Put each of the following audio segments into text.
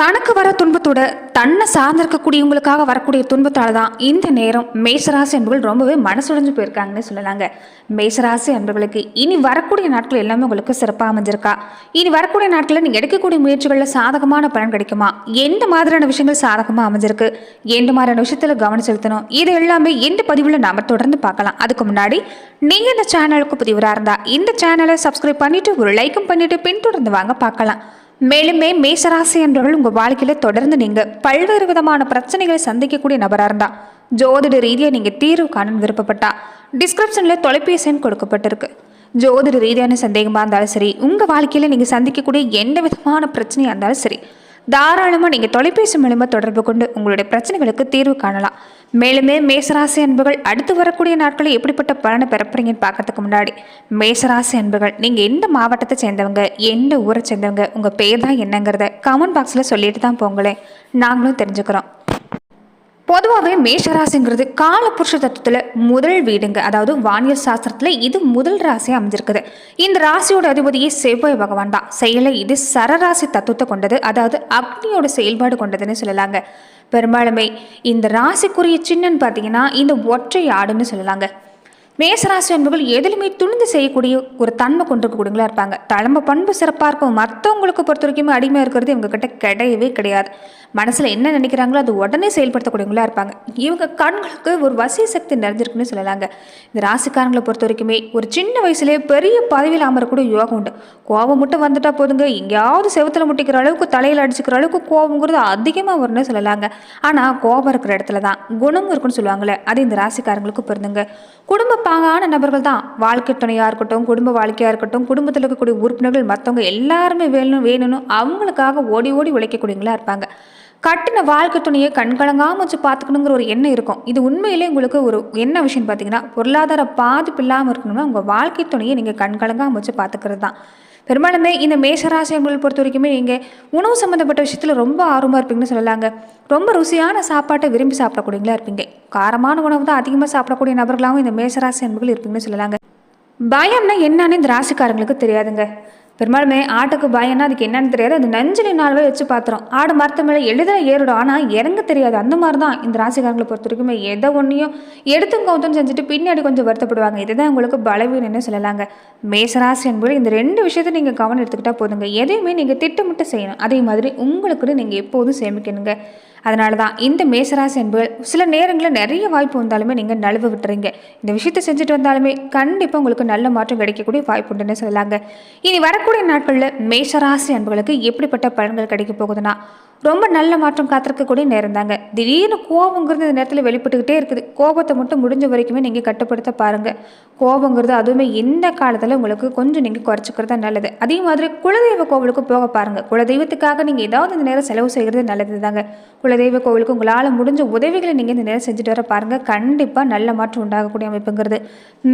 தனக்கு வர துன்பத்தோட தன்னை சார்ந்திருக்கக்கூடியவங்களுக்காக வரக்கூடிய துன்பத்தால் தான் இந்த நேரம் மேசராசி அன்புகள் ரொம்பவே மனசுடைஞ்சு போயிருக்காங்கன்னு சொல்லலாங்க. மேசராசி அன்பர்களுக்கு இனி வரக்கூடிய நாட்கள் எல்லாமே உங்களுக்கு சிறப்பாக அமைஞ்சிருக்கா? இனி வரக்கூடிய நாட்களில் நீங்கள் எடுக்கக்கூடிய முயற்சிகளில் சாதகமான பலன் கிடைக்குமா? எந்த மாதிரியான விஷயங்கள் சாதகமாக அமைஞ்சிருக்கு? எந்த மாதிரியான விஷயத்தில் கவனம் செலுத்தணும்? இது எல்லாமே இந்த பதிவில் நாம் தொடர்ந்து பார்க்கலாம். அதுக்கு முன்னாடி நீங்கள் இந்த சேனலுக்கு புதிவராக இருந்தால் இந்த சேனலை சப்ஸ்கிரைப் பண்ணிட்டு ஒரு லைக்கும் பண்ணிவிட்டு பின்தொடர்ந்து வாங்க பார்க்கலாம். மேலுமே மேசராசி என்றவர்கள் உங்கள் வாழ்க்கையில் தொடர்ந்து நீங்கள் பல்வேறு விதமான பிரச்சனைகளை சந்திக்கக்கூடிய நபராக இருந்தால் ஜோதிட ரீதியாக நீங்கள் தீர்வு காண விருப்பப்பட்டா டிஸ்கிரிப்ஷனில் தொலைபேசி எண் கொடுக்கப்பட்டிருக்கு. ஜோதிட ரீதியான சந்தேகமாக இருந்தாலும் சரி உங்கள் வாழ்க்கையில் நீங்கள் சந்திக்கக்கூடிய எந்த விதமான பிரச்சனையாக இருந்தாலும் சரி தாராளமாக நீங்கள் தொலைபேசி மூலமாக தொடர்பு கொண்டு உங்களுடைய பிரச்சனைகளுக்கு தீர்வு காணலாம். மேலுமே மேசராசி அன்புகள் அடுத்து வரக்கூடிய நாட்களில் எப்படிப்பட்ட பலனை பெறப்படுறீங்கன்னு பார்க்கறதுக்கு முன்னாடி மேசராசி அன்புகள் நீங்கள் எந்த மாவட்டத்தை சேர்ந்தவங்க எந்த ஊரை சேர்ந்தவங்க உங்கள் பேர் தான் என்னங்கிறத கமெண்ட் பாக்ஸில் சொல்லிட்டு தான் போங்களேன். நாங்களும் தெரிஞ்சுக்கிறோம். பொதுவாகவே மேஷராசிங்கிறது காலபுருஷ தத்துவத்தில் முதல் வீடுங்க. அதாவது வானியல் சாஸ்திரத்தில் இது முதல் ராசியாக அமைஞ்சிருக்குது. இந்த ராசியோட அதிபதியே செவ்வாய் பகவான் தான். செயலை இது சரராசி தத்துவத்தை கொண்டது. அதாவது அக்னியோட செயல்பாடு கொண்டதுன்னு சொல்லலாங்க. பெரும்பாலுமே இந்த ராசிக்குரிய சின்னன்னு பார்த்தீங்கன்னா இந்த ஒற்றை ஆடுன்னு சொல்லலாங்க. மேசராசி அன்புகள் எதிலுமே துணிந்து செய்யக்கூடிய ஒரு தன்மை கொண்டு இருக்கக்கூடியவங்களா இருப்பாங்க. தலைமை பண்பு சிறப்பாக இருக்கும். மற்றவங்களுக்கு பொறுத்த வரைக்குமே அடிமையாக இருக்கிறது இவங்க கிட்ட கிடையவே கிடையாது. மனசில் என்ன நினைக்கிறாங்களோ அது உடனே செயல்படுத்தக்கூடியவங்களா இருப்பாங்க. இவங்க கண்களுக்கு ஒரு வசிய சக்தி நிறைஞ்சிருக்குன்னு சொல்லலாங்க. இந்த ராசிக்காரங்களை பொறுத்த வரைக்குமே ஒரு சின்ன வயசுலேயே பெரிய பதவியில் அமரக்கூடிய யோகம் உண்டு. கோபம் மட்டும் வந்துட்டா போதுங்க. எங்கேயாவது செவத்தில் முட்டிக்கிற அளவுக்கு தலையில் அடிச்சுக்கிற அளவுக்கு கோபங்கிறது அதிகமாக வரும்னு சொல்லலாங்க. ஆனால் கோபம் இருக்கிற இடத்துல தான் குணம் இருக்குன்னு சொல்லுவாங்களே அது இந்த ராசிக்காரங்களுக்கு பொருந்துங்க. குடும்ப பாங்கான நபர்கள் தான் வாழ்க்கை துணையாக இருக்கட்டும் குடும்ப வாழ்க்கையாக இருக்கட்டும் குடும்பத்தில் இருக்கக்கூடிய உறுப்பினர்கள் மற்றவங்க எல்லாருமே வேணும் வேணும்னு அவங்களுக்காக ஓடி ஓடி உழைக்கக்கூடியவங்களா இருப்பாங்க. கட்டின வாழ்க்கை துணையை கண்கலங்காம வச்சு பார்த்துக்கணுங்கிற ஒரு எண்ணம் இருக்கும். இது உண்மையிலே உங்களுக்கு ஒரு என்ன விஷயம் பார்த்தீங்கன்னா பொருளாதார பாதிப்பு இல்லாமல் இருக்கணும்னா உங்கள் வாழ்க்கை துணையை நீங்கள் கண்கலங்காம வச்சு பார்த்துக்கிறது தான் பெரும்பாலுமே இந்த மேஷராசி அவங்களை பொறுத்த வரைக்குமே நீங்கள் உணவு சம்மந்தப்பட்ட விஷயத்தில் ரொம்ப ஆர்வமாக இருப்பீங்கன்னு சொல்லலாங்க. ரொம்ப ருசியான சாப்பாட்டை விரும்பி சாப்பிடக்கூடியங்களா இருப்பீங்க. காரமான உணவு தான் அதிகமாக சாப்பிடக்கூடிய நபர்களாகவும் இந்த மேஷராசி அன்புகள் இருப்பீங்கன்னு சொல்லலாங்க. பயம்னா என்னன்னு இந்த ராசிக்காரங்களுக்கு தெரியாதுங்க. பெரும்பாலுமே ஆட்டுக்கு பயம்னா அதுக்கு என்னன்னு தெரியாது. அது நஞ்சினி நாள்வே வச்சு பார்த்துரும் ஆடு மரத்து மேலே எளிதாக ஏறிடும். ஆனால் இறங்க தெரியாது. அந்த மாதிரி தான் இந்த ராசிக்காரங்களை பொறுத்த வரைக்குமே எதை ஒன்றையும் எடுத்தும் கவுத்தும் செஞ்சுட்டு பின்னாடி கொஞ்சம் வருத்தப்படுவாங்க. இதுதான் உங்களுக்கு பலவீனம்னு சொல்லலாங்க. மேசராசி என்பது இந்த ரெண்டு விஷயத்தை நீங்கள் கவனம் எடுத்துக்கிட்டா போதுங்க. எதையுமே நீங்கள் திட்டமிட்டு செய்யணும். அதே மாதிரி உங்களுக்குன்னு நீங்கள் எப்போதும் சேமிக்கணுங்க. அதனால தான் இந்த மேசராசி என்பது சில நேரங்களில் நிறைய வாய்ப்பு வந்தாலுமே நீங்கள் நழுவ விட்டுறீங்க. இந்த விஷயத்தை செஞ்சுட்டு வந்தாலுமே கண்டிப்பாக உங்களுக்கு நல்ல மாற்றம் கிடைக்கக்கூடிய வாய்ப்பு உண்டுன்னு சொல்லலாங்க. இனி வரக்கூடிய நாட்களில் மேசராசி அன்புகளுக்கு எப்படிப்பட்ட பலன்கள் கிடைக்க போகுதுன்னா ரொம்ப நல்ல மாற்றம் காத்திருக்கக்கூடிய நேரம் தாங்க திடீர்னு கோபங்கிறது இந்த நேரத்தில் வெளிப்பட்டுக்கிட்டே இருக்குது. கோபத்தை மட்டும் முடிஞ்ச வரைக்குமே நீங்கள் கட்டுப்படுத்த பாருங்கள் கோபங்கிறது அதுவுமே இந்த காலத்தில் உங்களுக்கு கொஞ்சம் நீங்கள் குறைச்சிக்கிறது தான் நல்லது. அதே மாதிரி குலதெய்வ கோவிலுக்கு போக பாருங்கள் குலதெய்வத்துக்காக நீங்கள் ஏதாவது இந்த நேரம் செலவு செய்கிறது நல்லது தாங்க குலதெய்வ கோவிலுக்கு உங்களால் முடிஞ்ச உதவிகளை நீங்கள் இந்த நேரம் செஞ்சுட்டு வர பாருங்கள் கண்டிப்பாக நல்ல மாற்றம் உண்டாகக்கூடிய அமைப்புங்கிறது.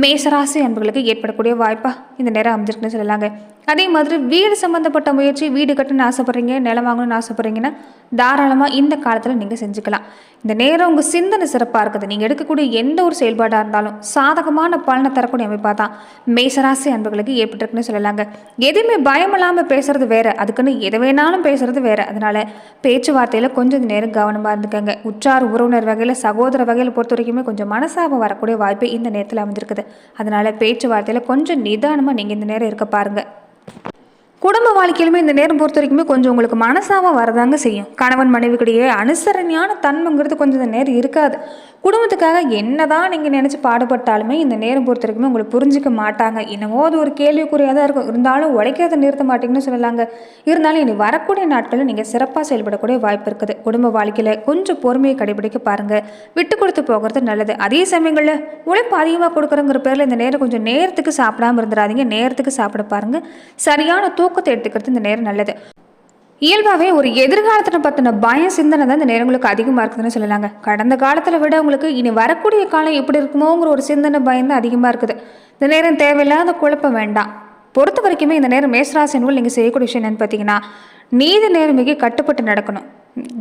மேசராசி அன்புகளுக்கு ஏற்படக்கூடிய வாய்ப்பாக இந்த நேரம் அமைஞ்சிருக்குன்னு சொல்லலாங்க. அதே மாதிரி வீடு சம்மந்தப்பட்ட முயற்சி வீடு கட்டணும்னு ஆசைப்பட்றீங்க நிலம் வாங்கணும்னு ஆசைப்பட்றீங்கன்னா தாராளமாக இந்த காலத்தில் நீங்கள் செஞ்சுக்கலாம். இந்த நேரம் உங்கள் சிந்தனை சிறப்பாக இருக்குது. நீங்கள் எடுக்கக்கூடிய எந்த ஒரு செயல்பாடாக இருந்தாலும் சாதகமான பலனை தரக்கூடிய அமைப்பாக தான் மேசராசி அன்புகளுக்கு ஏற்பட்டிருக்குன்னு சொல்லலாங்க. எதுவுமே பயம் இல்லாமல் வேறு. அதுக்குன்னு எதை வேணாலும் பேசுகிறது வேறு. அதனால் பேச்சுவார்த்தையில் கொஞ்சம் நேரம் கவனமாக இருந்துக்கங்க. உற்றார் உறவினர் வகையில் சகோதர வகையில் பொறுத்த வரைக்குமே கொஞ்சம் மனசாபம் வரக்கூடிய வாய்ப்பு இந்த நேரத்தில் அமைஞ்சிருக்குது. அதனால் பேச்சுவார்த்தையில் கொஞ்சம் நிதானமாக நீங்கள் இந்த நேரம் இருக்க பாருங்கள் குடும்ப வாழ்க்கையிலுமே இந்த நேரம் பொறுத்த வரைக்குமே கொஞ்சம் உங்களுக்கு மனசாக வரதாங்க செய்யும். கணவன் மனைவிக்கிடையே அனுசரணையான தன்மைங்கிறது கொஞ்சம் இந்த நேரம் இருக்காது. குடும்பத்துக்காக என்னதான் நீங்கள் நினச்சி பாடுபட்டாலுமே இந்த நேரம் பொறுத்த வரைக்குமே உங்களை புரிஞ்சிக்க மாட்டாங்க. என்னவோ அது ஒரு கேள்விக்குறியாக தான் இருக்கும். இருந்தாலும் உழைக்கிறத நிறுத்த மாட்டீங்கன்னு சொல்லலாங்க. இருந்தாலும் இனி வரக்கூடிய நாட்களில் நீங்கள் சிறப்பாக செயல்படக்கூடிய வாய்ப்பு இருக்குது. குடும்ப வாழ்க்கையில் கொஞ்சம் பொறுமையை கடைபிடிக்க பாருங்கள் விட்டு கொடுத்து போகிறது நல்லது. அதே சமயங்களில் உழைப்பு அதிகமாக கொடுக்குறங்கிற பேரில் இந்த நேரம் கொஞ்சம் நேரத்துக்கு சாப்பிடாம இருந்துடாதீங்க நேரத்துக்கு சாப்பிட பாருங்கள் சரியான நோக்கத்தை எடுத்துக்கிறது இந்த நேரம் நல்லது. இயல்பாகவே ஒரு எதிர்காலத்தில் பற்றின பயம் சிந்தனை தான் இந்த நேரங்களுக்கு அதிகமாக இருக்குதுன்னு சொல்லலாங்க. கடந்த காலத்தில் விட உங்களுக்கு இனி வரக்கூடிய காலம் எப்படி இருக்குமோங்கிற ஒரு சிந்தனை பயம் தான் அதிகமாக இருக்குது. இந்த நேரம் தேவையில்லாத குழப்பம் வேண்டாம். பொறுத்த வரைக்குமே இந்த நேரம் மேசராசி நூல் நீங்கள் செய்யக்கூடிய விஷயம் என்னன்னு பார்த்தீங்கன்னா நீதி நேர்மைக்கு கட்டுப்பட்டு நடக்கணும்.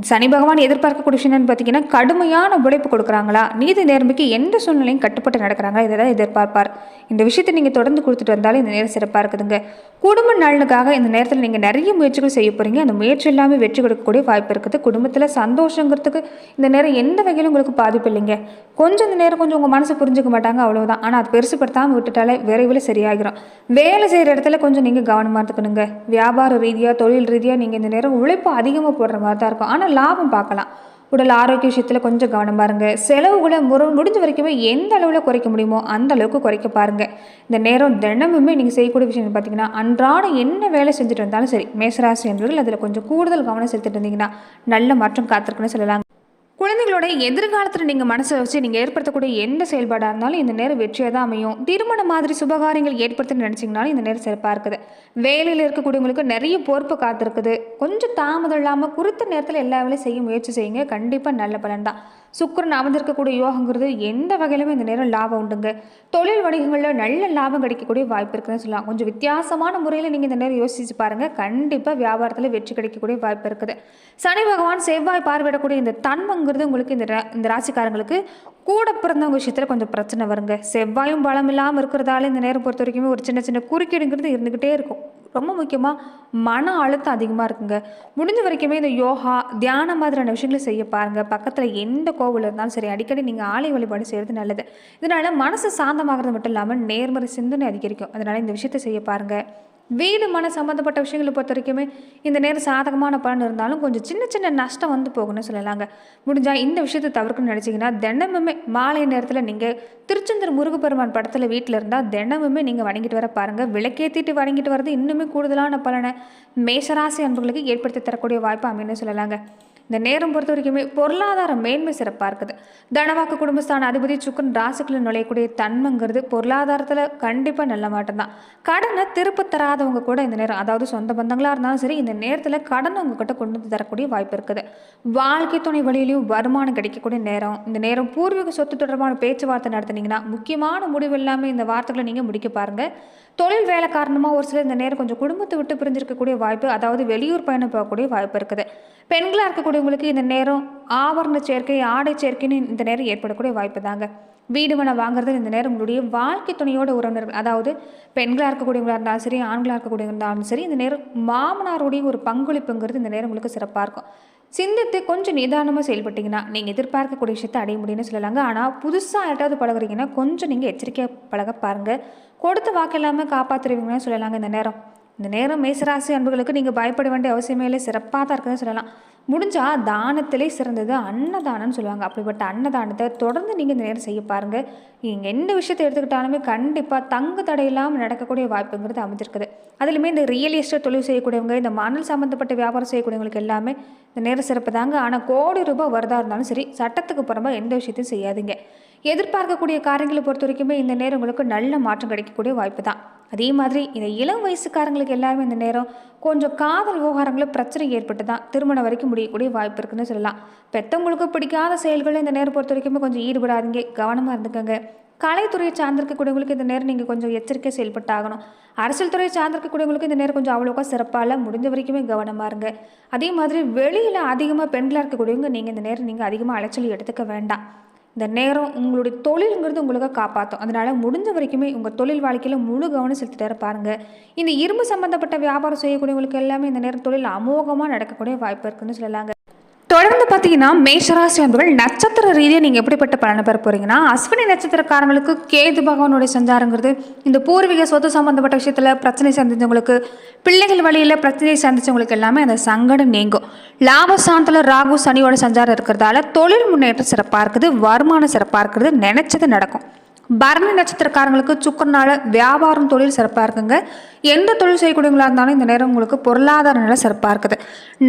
சனி பகவான் எதிர்பார்க்கக்கூடிய விஷயம் என்னன்னு பார்த்தீங்கன்னா கடுமையான உழைப்பு கொடுக்குறாங்களா? நீதி நேர்மைக்கு எந்த சூழ்நிலையும் கட்டுப்பட்டு நடக்கிறாங்களா? இதை தான் எதிர்பார்ப்பார். இந்த விஷயத்தை நீங்கள் தொடர்ந்து கொடுத்துட்டு வந்தாலும் இந்த நேரம் சிறப்பாக இருக்குதுங்க. குடும்ப நலனுக்காக இந்த நேரத்தில் நீங்கள் நிறைய முயற்சிகள் செய்ய போகிறீங்க அந்த முயற்சி இல்லாமல் வெற்றி கொடுக்கக்கூடிய வாய்ப்பு இருக்குது. குடும்பத்தில் சந்தோஷங்கிறதுக்கு இந்த நேரம் எந்த வகையிலும் உங்களுக்கு பாதிப்பு இல்லைங்க. கொஞ்சம் இந்த நேரம் கொஞ்சம் உங்கள் மனசு புரிஞ்சுக்க மாட்டாங்க அவ்வளோதான் ஆனால் அது பெருசுப்படுத்தாமல் விட்டுட்டாலே விரைவில் சரியாகிரும். வேலை செய்கிற இடத்துல கொஞ்சம் நீங்கள் கவனமாக இருந்துக்கணுங்க வியாபார ரீதியாக தொழில் ரீதியாக நீங்கள் இந்த நேரம் உழைப்பு அதிகமாக போடுற மாதிரி தான் இருக்கும். ஆனால் லாபம் பார்க்கலாம். உடல் ஆரோக்கிய விஷயத்தில் கொஞ்சம் கவனம் பாருங்கள் செலவுகளை முறை முடிஞ்ச வரைக்குமே எந்த அளவில் குறைக்க முடியுமோ அந்த அளவுக்கு குறைக்க பாருங்கள் இந்த நேரம் தினமுமே நீங்கள் செய்யக்கூடிய விஷயம் பார்த்தீங்கன்னா அன்றாடம் என்ன வேலை செஞ்சுட்டு இருந்தாலும் சரி மேசராசி என்பவர்கள் அதில் கொஞ்சம் கூடுதல் கவனம் செலுத்திட்டு இருந்தீங்கன்னா நல்ல மாற்றம் காத்திருக்குன்னு சொல்லலாம். குழந்தைகளோட எதிர்காலத்தில் நீங்கள் மனசை வச்சு நீங்கள் ஏற்படுத்தக்கூடிய எந்த செயல்பாடாக இருந்தாலும் இந்த நேரம் வெற்றியாக தான் அமையும். திருமண மாதிரி சுபகாரியங்கள் ஏற்படுத்த நினச்சிங்கனாலும் இந்த நேரம் சிறப்பாக இருக்குது. வேலையில் இருக்கக்கூடியவங்களுக்கு நிறைய பொறுப்பு காத்திருக்குது. கொஞ்சம் தாமதம் இல்லாமல் குறித்த நேரத்தில் எல்லா வேலையும் செய்ய முயற்சி செய்யுங்க. கண்டிப்பாக நல்ல பலன் தான். சுக்கரன் அமர்ந்திருக்கக்கூடிய யோகங்கிறது எந்த வகையிலுமே இந்த நேரம் லாபம் உண்டுங்க. தொழில் வணிகங்களில் நல்ல லாபம் கிடைக்கக்கூடிய வாய்ப்பு இருக்குதுன்னு சொல்லலாம். கொஞ்சம் வித்தியாசமான முறையில் நீங்கள் இந்த நேரம் யோசிச்சு பாருங்கள் கண்டிப்பாக வியாபாரத்தில் வெற்றி கிடைக்கக்கூடிய வாய்ப்பு இருக்குது. சனி பகவான் செவ்வாய் பார்வையிடக்கூடிய இந்த தன்மைங்கிறது உங்களுக்கு இந்த ரா- இந்த ராசிக்காரங்களுக்கு கூட பிறந்தவங்க விஷயத்தில் கொஞ்சம் பிரச்சனை வருங்க. செவ்வாயும் பலம் இல்லாமல் இருக்கிறதால இந்த நேரம் பொறுத்த வரைக்குமே ஒரு சின்ன சின்ன குறுக்கீடுங்கிறது இருந்துக்கிட்டே இருக்கும். ரொம்ப முக்கியமாக மன அழுத்தம் அதிகமாக இருக்குங்க. முடிஞ்ச வரைக்குமே இந்த யோகா தியானம் மாதிரியான விஷயங்களை செய்ய பாருங்கள் பக்கத்தில் எந்த கோவில் இருந்தாலும் சரி அடிக்கடி நீங்கள் ஆலய வழிபாடு செய்கிறது நல்லது. இதனால் மனசு சாந்தமாகிறது மட்டும் இல்லாமல் நேர்மறை சிந்தனை அதிகரிக்கும். அதனால் இந்த விஷயத்தை செய்ய பாருங்கள் வீடு மன சம்மந்தப்பட்ட விஷயங்களை பொறுத்த வரைக்குமே இந்த நேரம் சாதகமான பலன் இருந்தாலும் கொஞ்சம் சின்ன சின்ன நஷ்டம் வந்து போகணும்னு சொல்லலாங்க. முடிஞ்சால் இந்த விஷயத்தை தவிர்க்கணும்னு நினச்சிங்கன்னா தினமுமே மாலை நேரத்தில் நீங்கள் திருச்செந்தூர் முருகப்பெருமான் படத்தில் வீட்டில் இருந்தால் தினமுமே நீங்கள் வணங்கிட்டு வர பாருங்கள் விளக்கேற்றிட்டு வணங்கிட்டு வரது இன்னுமே கூடுதலான பலனை மேசராசி அன்புகளுக்கு ஏற்படுத்தி தரக்கூடிய வாய்ப்பு அமைன்னு சொல்லலாங்க. இந்த நேரம் பொறுத்த வரைக்குமே பொருளாதார மேன்மை சிறப்பாக இருக்குது. தனவாக்கு குடும்பஸ்தான அதிபதி சுக்கரன் ராசிக்குள்ள நுழையக்கூடிய தன்மைங்கிறது பொருளாதாரத்தில் கண்டிப்பாக நல்ல மாட்டம்தான் கடனை திருப்ப தராதவங்க கூட இந்த நேரம் அதாவது சொந்த பந்தங்களாக இருந்தாலும் சரி இந்த நேரத்தில் கடன் உங்ககிட்ட கொண்டு வந்து தரக்கூடிய வாய்ப்பு இருக்குது. வாழ்க்கை துணை வழியிலையும் வருமானம் கிடைக்கக்கூடிய நேரம். இந்த நேரம் பூர்வீக சொத்து தொடர்பான பேச்சுவார்த்தை நடத்துனீங்கன்னா முக்கியமான முடிவு எல்லாமே இந்த வார்த்தைகளை நீங்கள் முடிக்க பாருங்கள் தொழில் வேலை காரணமாக ஒரு சிலர் இந்த நேரம் கொஞ்சம் குடும்பத்தை விட்டு பிரிஞ்சிருக்கக்கூடிய வாய்ப்பு அதாவது வெளியூர் பயணம் போகக்கூடிய வாய்ப்பு இருக்குது. பெண்களாக இருக்கக்கூடியவங்களுக்கு இந்த நேரம் ஆவரண சேர்க்கை ஆடை சேர்க்கைன்னு இந்த நேரம் ஏற்படக்கூடிய வாய்ப்பு தாங்க. வீடு மனை வாங்குறது இந்த நேரம் உங்களுடைய வாழ்க்கை துணையோட உறவினர்கள் அதாவது பெண்களாக இருக்கக்கூடியவங்களாக இருந்தாலும் சரி ஆண்களாக இருக்கக்கூடியவங்க இருந்தாலும் சரி இந்த நேரம் மாமனாருடைய ஒரு பங்களிப்புங்கிறது இந்த நேரம் உங்களுக்கு சிறப்பாக இருக்கும். சிந்தித்து கொஞ்சம் நிதானமாக செயல்பட்டீங்கன்னா நீங்கள் எதிர்பார்க்கக்கூடிய விஷயத்தை அடைய முடியும்னு சொல்லலாங்க. ஆனால் புதுசாக யார்ட்டாவது பழகுறீங்கன்னா கொஞ்சம் நீங்கள் எச்சரிக்கையாக பழக பாருங்கள் கொடுத்த வாக்கு இல்லாமல் காப்பாற்றுவீங்கன்னு சொல்லலாங்க இந்த நேரம். இந்த நேரம் மேசராசி அன்புகளுக்கு நீங்கள் பயப்பட வேண்டிய அவசியமே இல்லை. சிறப்பாக தான் இருக்குதுன்னு சொல்லலாம். முடிஞ்சால் தானத்திலே சிறந்தது அன்னதானம்னு சொல்லுவாங்க. அப்படிப்பட்ட அன்னதானத்தை தொடர்ந்து நீங்கள் இந்த நேரம் செய்ய பாருங்கள் நீங்கள் எந்த விஷயத்தை எடுத்துக்கிட்டாலுமே கண்டிப்பாக தங்கு தடையில்லாமல் நடக்கக்கூடிய வாய்ப்புங்கிறது அமைஞ்சிருக்குது. அதுலேயுமே இந்த ரியல் எஸ்டேட் தொழில் செய்யக்கூடியவங்க இந்த மணல் சம்மந்தப்பட்ட வியாபாரம் செய்யக்கூடியவங்களுக்கு எல்லாமே இந்த நேரம் சிறப்பு தாங்க. ஆனால் கோடி ரூபாய் வருதா இருந்தாலும் சரி சட்டத்துக்கு புறமா எந்த விஷயத்தையும் செய்யாதீங்க. எதிர்பார்க்கக்கூடிய காரியங்களை பொறுத்த வரைக்குமே இந்த நேரம் உங்களுக்கு நல்ல மாற்றம் கிடைக்கக்கூடிய வாய்ப்பு தான் அதே மாதிரி இந்த இளம் வயசுக்காரங்களுக்கு எல்லாருமே இந்த நேரம் கொஞ்சம் காதல் விவகாரங்களில் பிரச்சனை ஏற்பட்டு தான் திருமணம் வரைக்கும் முடியக்கூடிய வாய்ப்பு இருக்குன்னு சொல்லலாம். பெற்றவங்களுக்கு பிடிக்காத செயல்களை இந்த நேரம் பொறுத்த வரைக்குமே கொஞ்சம் ஈடுபடாதீங்க கவனமாக இருந்துக்கோங்க. கலைத்துறையை சார்ந்திருக்கக்கூடியவங்களுக்கு இந்த நேரம் நீங்கள் கொஞ்சம் எச்சரிக்கை செயல்பட்டாகணும். அரசியல் துறையை சார்ந்திருக்கக்கூடியவங்களுக்கு இந்த நேரம் கொஞ்சம் அவ்வளோக்கா சிறப்பாக முடிஞ்ச வரைக்குமே கவனமாக இருங்க. அதே மாதிரி வெளியில் அதிகமாக பெண்களாக இருக்கக்கூடியவங்க நீங்கள் இந்த நேரம் நீங்கள் அதிகமாக அலைச்சல் எடுத்துக்க வேண்டாம். இந்த நேரம் உங்களுடைய தொழிலுங்கிறது உங்களுக்கு காப்பாற்றும் அதனால முடிஞ்ச வரைக்குமே உங்கள் தொழில் வாழ்க்கையில் முழு கவனம் செலுத்திட்டு பாருங்கள் இந்த இரும்பு சம்மந்தப்பட்ட வியாபாரம் செய்யக்கூடியவங்களுக்கு எல்லாமே இந்த நேரம் தொழில் அமோகமாக நடக்கக்கூடிய வாய்ப்பு இருக்குதுன்னு சொல்லலாங்க. தொடர்ந்து பார்த்தீங்கன்னா மேஷராசி அன்பர்கள் நட்சத்திர ரீதியாக நீங்கள் எப்படிப்பட்ட பலனை பெற போகிறீங்கன்னா அஸ்வினி நட்சத்திரக்காரங்களுக்கு கேது பகவானுடைய சஞ்சாரங்கிறது இந்த பூர்வீக சொத்து சம்பந்தப்பட்ட விஷயத்தில் பிரச்சனை சந்திச்சவங்களுக்கு பிள்ளைகள் வழியில் பிரச்சனை சந்திச்சவங்களுக்கு எல்லாமே அந்த சங்கடம் நீங்கும். லாப சாந்தத்தில் ராகு சனியோட சஞ்சாரம் இருக்கிறதால தொழில் முன்னேற்றம் சிறப்பாக இருக்குது வருமானம் சிறப்பாக இருக்கிறது நினச்சது நடக்கும். பரணி நட்சத்திரக்காரங்களுக்கு சுக்கரனால வியாபாரம் தொழில் சிறப்பாக இருக்குங்க. எந்த தொழில் செய்யக்கூடியவங்களா இருந்தாலும் இந்த நேரம் உங்களுக்கு பொருளாதார நிலை சிறப்பாக இருக்குது.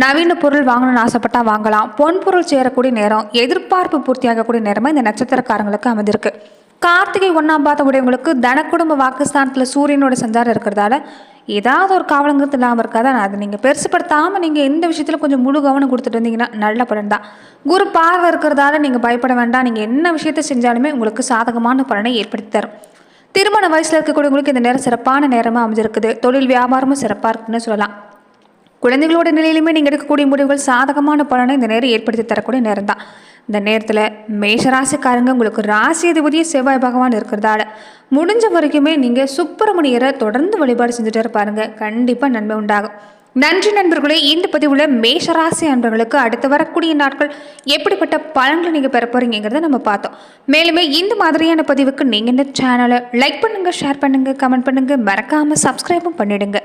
நவீன பொருள் வாங்கணும்னு ஆசைப்பட்டால் வாங்கலாம். பொன் பொருள் சேரக்கூடிய நேரம் எதிர்பார்ப்பு பூர்த்தியாகக்கூடிய நேரமாக இந்த நட்சத்திரக்காரங்களுக்கு அமைந்திருக்கு. கார்த்திகை ஒன்றாம் பாதம் உடையவங்களுக்கு தனக்குடும்ப வாக்குஸ்தானத்தில் சூரியனோட சஞ்சாரம் இருக்கிறதால ஏதாவது ஒரு காவலங்கிறது இல்லாமல் இருக்காது. அதை நீங்கள் பெருசுப்படுத்தாமல் நீங்கள் எந்த விஷயத்தில் கொஞ்சம் முழு கவனம் கொடுத்துட்டு வந்தீங்கன்னா நல்ல பலன் தான். குரு பார்வை இருக்கிறதால நீங்கள் பயப்பட வேண்டாம். நீங்கள் என்ன விஷயத்தை செஞ்சாலுமே உங்களுக்கு சாதகமான பலனை ஏற்படுத்தி தரும். திருமண வயசில் இருக்கக்கூடியவங்களுக்கு இந்த நேரம் சிறப்பான நேரமாக அமைஞ்சிருக்குது. தொழில் வியாபாரமும் சிறப்பாக இருக்குன்னு சொல்லலாம். குழந்தைகளோட நிலையிலுமே நீங்கள் எடுக்கக்கூடிய முடிவுகள் சாதகமான பலனை இந்த நேரம் ஏற்படுத்தி தரக்கூடிய நேரம் தான். இந்த நேரத்தில் மேஷராசிக்காரங்க உங்களுக்கு ராசி அதிபதிய செவ்வாய் பகவான் இருக்கிறதால முடிஞ்ச வரைக்குமே நீங்கள் சுப்பிரமணியரை தொடர்ந்து வழிபாடு செஞ்சுட்டு இருப்பாருங்க. கண்டிப்பாக நன்மை உண்டாகும். நன்றி நண்பர்களே இந்த பதிவில் மேஷராசி அன்பர்களுக்கு அடுத்து வரக்கூடிய நாட்கள் எப்படிப்பட்ட பலன்களை நீங்கள் பெற போறீங்கிறத நம்ம பார்த்தோம். மேலுமே இந்த மாதிரியான பதிவுக்கு நீங்கள் இந்த சேனலை லைக் பண்ணுங்கள் ஷேர் பண்ணுங்கள் கமெண்ட் பண்ணுங்கள் மறக்காமல் சப்ஸ்கிரைபும் பண்ணிடுங்க.